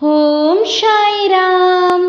ஓம் சாய்ராம்.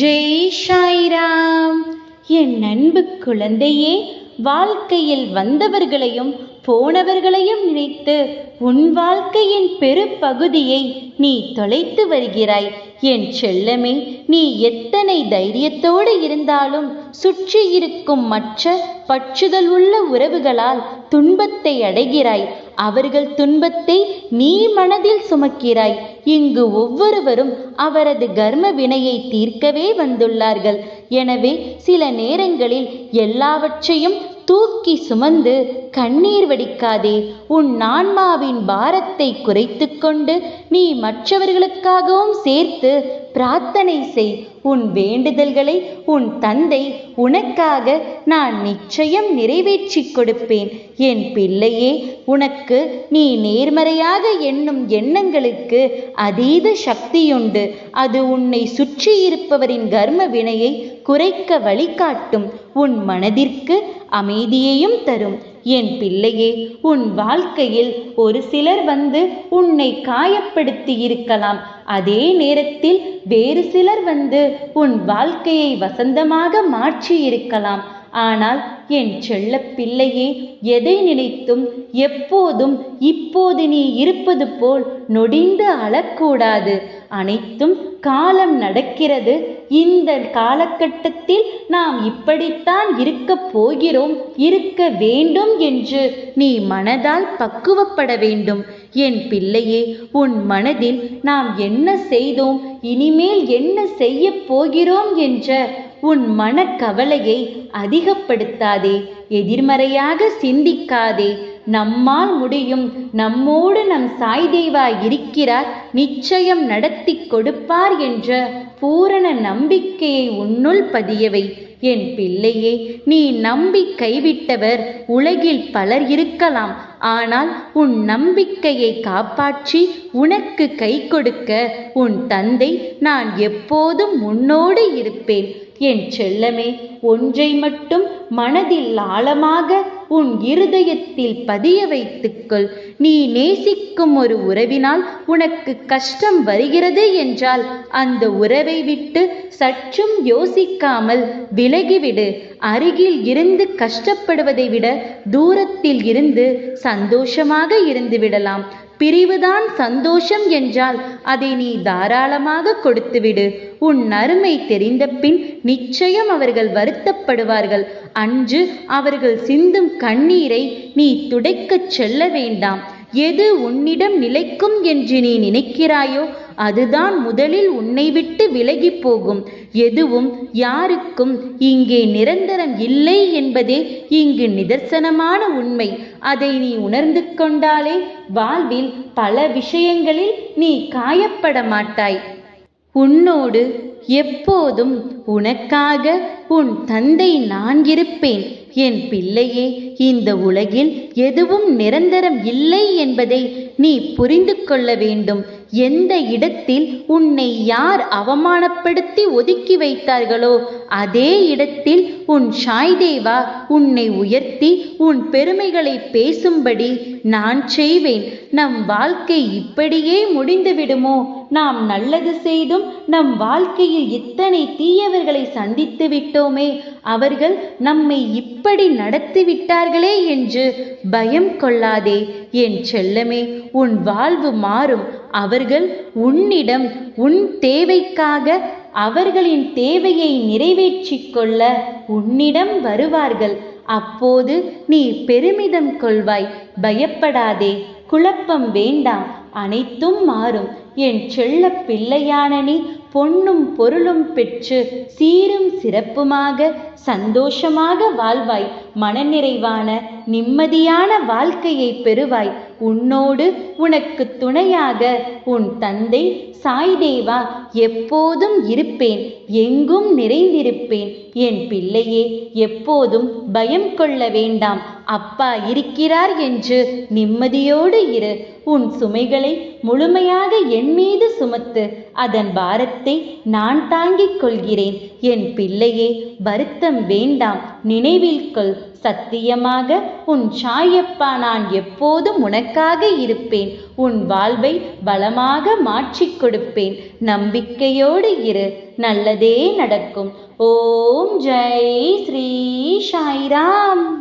ஜெய் சாய்ராம். என் அன்பு குழந்தையே வாழ்க்கையில் வந்தவர்களையும் போனவர்களையும் நினைத்து உன் வாழ்க்கையின் பெருப்பகுதியை நீ தொலைத்து வருகிறாய். என் செல்லமே நீ எத்தனை தைரியத்தோடு இருந்தாலும் சுற்றி இருக்கும் மற்ற பற்றுதல் உள்ள உறவுகளால் துன்பத்தை அடைகிறாய். அவர்கள் துன்பத்தை நீ மனதில் சுமக்கிறாய். இங்கு ஒவ்வொருவரும் அவரது கர்ம வினையை தீர்க்கவே வந்துள்ளார்கள். எனவே சில நேரங்களில் எல்லாவற்றையும் தூக்கி சுமந்து கண்ணீர் வடிக்காதே உன் ஆன்மாவின் பாரத்தை குறைத்து கொண்டு நீ மற்றவர்களுக்காகவும் சேர்த்து பிரார்த்தனை செய். உன் வேண்டுதல்களை உன் தந்தை உனக்காக நான் நிச்சயம் நிறைவேற்றிக் கொடுப்பேன். என் பிள்ளையே உனக்கு நீ நேர்மறையாக எண்ணும் எண்ணங்களுக்கு அதீத சக்தியுண்டு. அது உன்னை சுற்றியிருப்பவரின் கர்ம வினையை குறைக்க வழிகாட்டும். உன் மனதிற்கு அமைதியையும் தரும். என் பிள்ளையே உன் வாழ்க்கையில் ஒரு சிலர் வந்து உன்னை காயப்படுத்தி இருக்கலாம். அதே நேரத்தில் வேறு சிலர் வந்து உன் வாழ்க்கையை வசந்தமாக மாற்றி இருக்கலாம். ஆனால் என் செல்ல பிள்ளையே எதை நினைத்தும் எப்போதும் இப்போது நீ இருப்பது போல் நொடிந்து அழக்கூடாது. அனைத்தும் காலம் நடக்கிறது. இந்த காலகட்டத்தில் நாம் இப்படித்தான் இருக்கப் போகிறோம். இருக்க வேண்டும் என்று நீ மனதால் பக்குவப்பட வேண்டும். என் பிள்ளையே உன் மனதில் நாம் என்ன செய்தோம்? இனிமேல் என்ன செய்ய போகிறோம் என்ற உன் மனக்கவலையை அதிகப்படுத்தாதே. எதிர்மறையாக சிந்திக்காதே. நம்மால் முடியும். நம்மோடு நம் சாய் தேவா இருக்கிறார். நிச்சயம் நடத்தி கொடுப்பார் என்ற பூரண நம்பிக்கையை உன்னுள் பதியவை. என் பிள்ளையே நீ நம்பி கைவிட்டவர் உலகில் பலர் இருக்கலாம். ஆனால் உன் நம்பிக்கையை காப்பாற்றி உனக்கு கை கொடுக்க உன் தந்தை நான் எப்போதும் உன்னோடு இருப்பேன். என் செல்லமே ஒன்றை மட்டும் மனதில் ஆழமாக உன் இருதயத்தில் பதிய வைத்துக்கொள். நீ நேசிக்கும் ஒரு உறவினால் உனக்கு கஷ்டம் வருகிறது என்றால் அந்த உறவை விட்டு சற்றும் யோசிக்காமல் விலகிவிடு. அருகில் இருந்து கஷ்டப்படுவதை விட தூரத்தில் இருந்து சந்தோஷமாக இருந்து விடலாம். பிரிவுதான் சந்தோஷம் என்றால் அதை நீ தாராளமாக கொடுத்துவிடு. உன் அருமை தெரிந்த பின் நிச்சயம் அவர்கள் வருத்தப்படுவார்கள். அன்று அவர்கள் சிந்தும் கண்ணீரை நீ துடைக்கச் செல்ல வேண்டாம். எது உன்னிடம் நிலைக்கும் என்று நீ நினைக்கிறாயோ அதுதான் முதலில் உன்னை விட்டு விலகி போகும். எதுவும் யாருக்கும் இங்கே நிரந்தரம் இல்லை என்பதே இங்கு நிதர்சனமான உண்மை. அதை நீ உணர்ந்து கொண்டாலே வாழ்வில் பல விஷயங்களில் நீ காயப்பட மாட்டாய். உன்னோடு எப்போதும் உனக்காக உன் தந்தை நான் இருப்பேன். என் பிள்ளையே இந்த உலகில் எதுவும் நிரந்தரம் இல்லை என்பதை நீ புரிந்து கொள்ள வேண்டும். எந்த இடத்தில் உன்னை யார் அவமானப்படுத்தி ஒதுக்கி வைத்தார்களோ அதே இடத்தில் உன் சாய்தேவா உன்னை உயர்த்தி உன் பெருமைகளை பேசும்படி நான் செய்வேன். நம் வாழ்க்கை இப்படியே முடிந்துவிடுமோ? நாம் நல்லது செய்தும் நம் வாழ்க்கையில் இத்தனை தீயவர்களை சந்தித்து விட்டோமே அவர்கள் நம்மை இப்படி நடத்திவிட்டார்களே என்று பயம் கொள்ளாதே. என் செல்லமே உன் வாழ்வு மாறும். அவர்கள் உன்னிடம் உன் தேவைக்காக அவர்களின் தேவையை நிறைவேற்றிக் கொள்ள உன்னிடம் வருவார்கள். அப்போது நீ பெருமிதம் கொள்வாய். பயப்படாதே குழப்பம் வேண்டாம். அனைத்தும் மாறும். என் செல்ல பிள்ளையான நீ பொன்னும் பொருளும் பெற்று சீரும் சிறப்புமாக சந்தோஷமாக வாழ்வாய். மனநிறைவான நிம்மதியான வாழ்க்கையை பெறுவாய். உன்னோடு உனக்கு துணையாக உன் தந்தை சாய்தேவா எப்போதும் இருப்பேன். எங்கும் நிறைந்திருப்பேன். என் பிள்ளையே எப்போதும் பயம் கொள்ள வேண்டாம். அப்பா இருக்கிறார் என்று நிம்மதியோடு இரு. உன் சுமைகளை முழுமையாக என் மீது சுமத்து அதன் பாரத்தை நான் தாங்கிக் கொள்கிறேன். என் பிள்ளையே வருத்தம் வேண்டாம். நினைவில் கொள். சத்தியமாக உன் சாயப்பா நான் எப்போதும் உனக்காக இருப்பேன். உன் வாழ்வை பலமாக மாற்றிக் கொடுப்பேன். நம்பிக்கையோடு இரு. நல்லதே நடக்கும். ஓம் ஜெய் ஸ்ரீ சாய்ராம்.